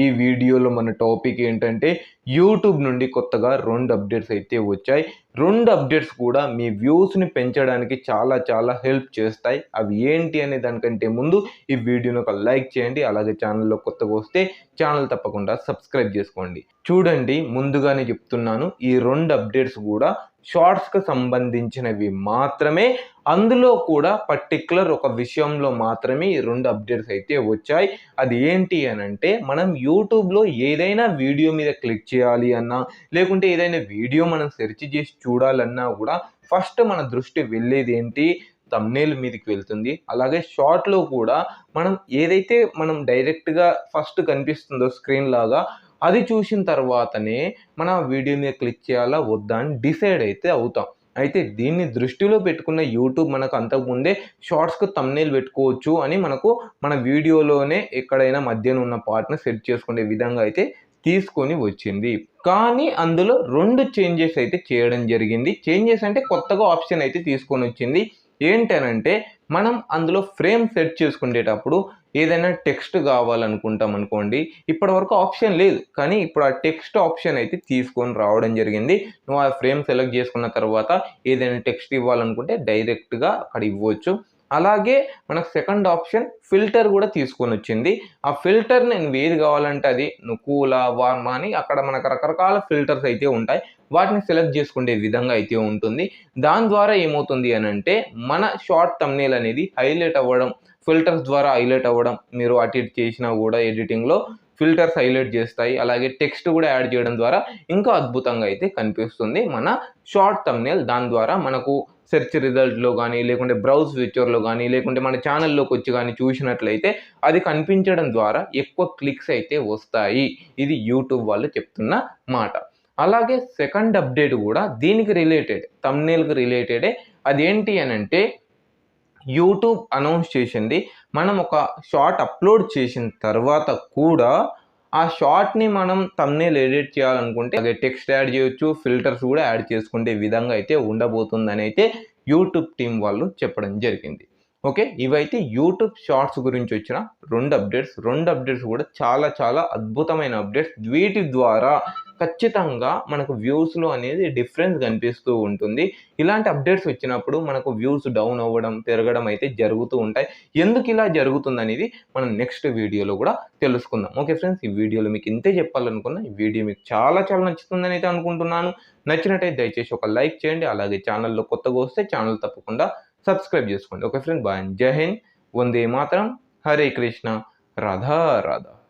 ఈ వీడియోలో మన టాపిక్ ఏంటంటే యూట్యూబ్ నుండి కొత్తగా రెండు అప్డేట్స్ అయితే వచ్చాయి. రెండు అప్డేట్స్ కూడా మీ వ్యూస్ని పెంచడానికి చాలా చాలా హెల్ప్ చేస్తాయి. అవి ఏంటి అనే దానికంటే ముందు ఈ వీడియోని ఒక లైక్ చేయండి. అలాగే ఛానల్లో కొత్తగా వస్తే ఛానల్ తప్పకుండా సబ్స్క్రైబ్ చేసుకోండి. చూడండి ముందుగానే చెప్తున్నాను ఈ రెండు అప్డేట్స్ కూడా షార్ట్స్కి సంబంధించినవి మాత్రమే. అందులో కూడా పర్టికులర్ ఒక విషయంలో మాత్రమే ఈ రెండు అప్డేట్స్ అయితే వచ్చాయి. అది ఏంటి అని అంటే మనం యూట్యూబ్లో ఏదైనా వీడియో మీద క్లిక్ చేయాలి అన్నా లేకుంటే ఏదైనా వీడియో మనం సెర్చ్ చేసి చూడాలన్నా కూడా ఫస్ట్ మన దృష్టి వెళ్ళేది ఏంటి? తమ్నేల్ మీదకి వెళ్తుంది. అలాగే షార్ట్లో కూడా మనం ఏదైతే మనం డైరెక్ట్గా ఫస్ట్ కనిపిస్తుందో స్క్రీన్ లాగా అది చూసిన తర్వాతనే మన వీడియో మీద క్లిక్ చేయాలా వద్దా అని డిసైడ్ అయితే అవుతాం. అయితే దీన్ని దృష్టిలో పెట్టుకున్న యూట్యూబ్ మనకు అంతకుముందే షార్ట్స్కి తమ్నేల్ పెట్టుకోవచ్చు అని మనకు మన వీడియోలోనే ఎక్కడైనా మధ్యన ఉన్న పార్ట్ని సెట్ చేసుకునే విధంగా అయితే తీసుకొని వచ్చింది. కానీ అందులో రెండు చేంజెస్ అయితే చేయడం జరిగింది. చేంజెస్ అంటే కొత్తగా ఆప్షన్ అయితే తీసుకొని వచ్చింది. ఏంటనంటే మనం అందులో ఫ్రేమ్ సెట్ చేసుకునేటప్పుడు ఏదైనా టెక్స్ట్ కావాలనుకుంటాం అనుకోండి. ఇప్పటి వరకు ఆప్షన్ లేదు. కానీ ఇప్పుడు ఆ టెక్స్ట్ ఆప్షన్ అయితే తీసుకొని రావడం జరిగింది. నువ్వు ఆ ఫ్రేమ్ సెలెక్ట్ చేసుకున్న తర్వాత ఏదైనా టెక్స్ట్ ఇవ్వాలనుకుంటే డైరెక్ట్గా అక్కడ ఇవ్వచ్చు. అలాగే మనకు సెకండ్ ఆప్షన్ ఫిల్టర్ కూడా తీసుకొని వచ్చింది. ఆ ఫిల్టర్ నేను ఏది కావాలంటే అది నువ్వు కూల వార్మ అని అక్కడ మనకు రకరకాల ఫిల్టర్స్ అయితే ఉంటాయి. వాటిని సెలెక్ట్ చేసుకునే విధంగా అయితే ఉంటుంది. దాని ద్వారా ఏమవుతుంది అని అంటే మన షార్ట్ తమ్నేల్ అనేది హైలైట్ అవ్వడం ఫిల్టర్స్ ద్వారా హైలైట్ అవ్వడం మీరు అటు ఇటు చేసినా కూడా ఎడిటింగ్లో ఫిల్టర్స్ హైలైట్ చేస్తాయి. అలాగే టెక్స్ట్ కూడా యాడ్ చేయడం ద్వారా ఇంకా అద్భుతంగా అయితే కనిపిస్తుంది మన షార్ట్ తమ్నేల్ దాని ద్వారా మనకు సెర్చ్ రిజల్ట్లో కానీ లేకుంటే బ్రౌజ్ ఫీచర్లో కానీ లేకుంటే మన ఛానల్లోకి వచ్చి కానీ చూసినట్లయితే అది కనిపించడం ద్వారా ఎక్కువ క్లిక్స్ అయితే వస్తాయి. ఇది యూట్యూబ్ వాళ్ళు చెప్తున్న మాట. అలాగే సెకండ్ అప్డేట్ కూడా దీనికి రిలేటెడ్ తమ్నేల్కి రిలేటెడే. అదేంటి అని అంటే యూట్యూబ్ అనౌన్స్ చేసింది. మనం ఒక షార్ట్ అప్లోడ్ చేసిన తర్వాత కూడా ఆ షార్ట్ని మనం తమ్నేల్ ఎడిట్ చేయాలనుకుంటే అదే టెక్స్ట్ యాడ్ చేయొచ్చు ఫిల్టర్స్ కూడా యాడ్ చేసుకునే విధంగా అయితే ఉండబోతుందని అయితే యూట్యూబ్ టీం వాళ్ళు చెప్పడం జరిగింది. ఓకే ఇవైతే యూట్యూబ్ షార్ట్స్ గురించి వచ్చిన రెండు అప్డేట్స్ రెండు అప్డేట్స్ కూడా చాలా చాలా అద్భుతమైన అప్డేట్స్ వీటి ద్వారా ఖచ్చితంగా మనకు వ్యూస్లో అనేది డిఫరెన్స్ కనిపిస్తూ ఉంటుంది. ఇలాంటి అప్డేట్స్ వచ్చినప్పుడు మనకు వ్యూస్ డౌన్ అవ్వడం పెరగడం అయితే జరుగుతూ ఉంటాయి. ఎందుకు ఇలా జరుగుతుంది అనేది మనం నెక్స్ట్ వీడియోలో కూడా తెలుసుకుందాం. ఓకే ఫ్రెండ్స్ ఈ వీడియోలో మీకు ఇంతే చెప్పాలనుకున్నా ఈ వీడియో మీకు చాలా చాలా నచ్చుతుందని అయితే అనుకుంటున్నాను. నచ్చినట్టయితే దయచేసి ఒక లైక్ చేయండి. అలాగే ఛానల్లో కొత్తగా వస్తే ఛానల్ తప్పకుండా సబ్స్క్రైబ్ చేసుకోండి. ఓకే ఫ్రెండ్స్ బాయ్ జై హింద్. వందే మాత్రం. హరే కృష్ణ. రాధా రాధా.